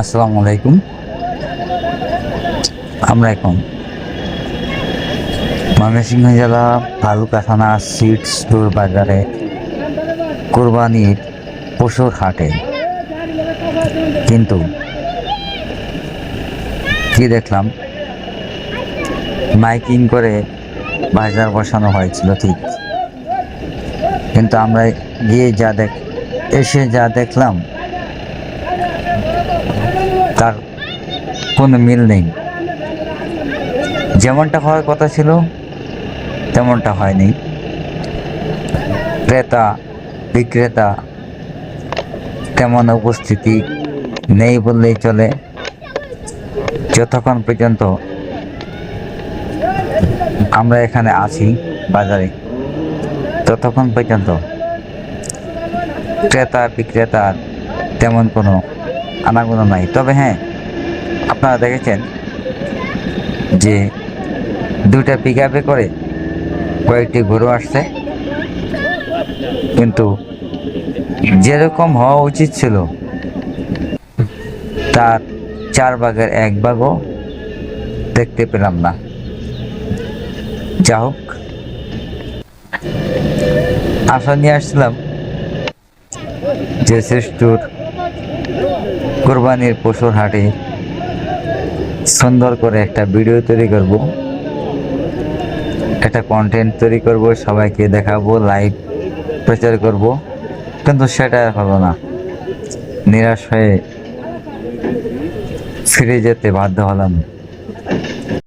আসসালামু আলাইকুম আমরা এখন ময়মনসিংহ জেলা ভালুকা থানা সিড স্টোর বাজারে কোরবানির পশুর হাটে। কিন্তু কি দেখলাম? মাইকিং করে বাজার বসানো হয়েছিল, ঠিক। কিন্তু আমরা গিয়ে যা দেখ, এসে যা দেখলাম তার কোনো মিল নেই। যেমনটা হওয়ার কথা ছিল, তেমনটা হয়নি। ক্রেতা, বিক্রেতা তেমন উপস্থিতি নেই বললেই চলে। যতক্ষণ পর্যন্ত আমরা এখানে আছি বাজারে, ততক্ষণ পর্যন্ত ক্রেতা, বিক্রেতার তেমন কোনো আনাগোনা নাই। তবে হ্যাঁ আপনারা দেখেছেন যে দুটা পিক করে কয়েকটি গরু আসছে। কিন্তু যেরকম হওয়া উচিত ছিল, তার চার ভাগের এক ভাগও দেখতে পেলাম না। যা হোক, আশা নিয়ে আসছিলাম যে শ্রেষ্ঠর কোরবানির পশুর হাটে সুন্দর করে একটা ভিডিও তৈরি করব। একটা কন্টেন্ট তৈরি করব, সবাইকে দেখাবো লাইভ প্রচার করব। কিন্তু সেটা আর হলো না। নিরাশ হয়ে ফিরে যেতে বাধ্য হলাম।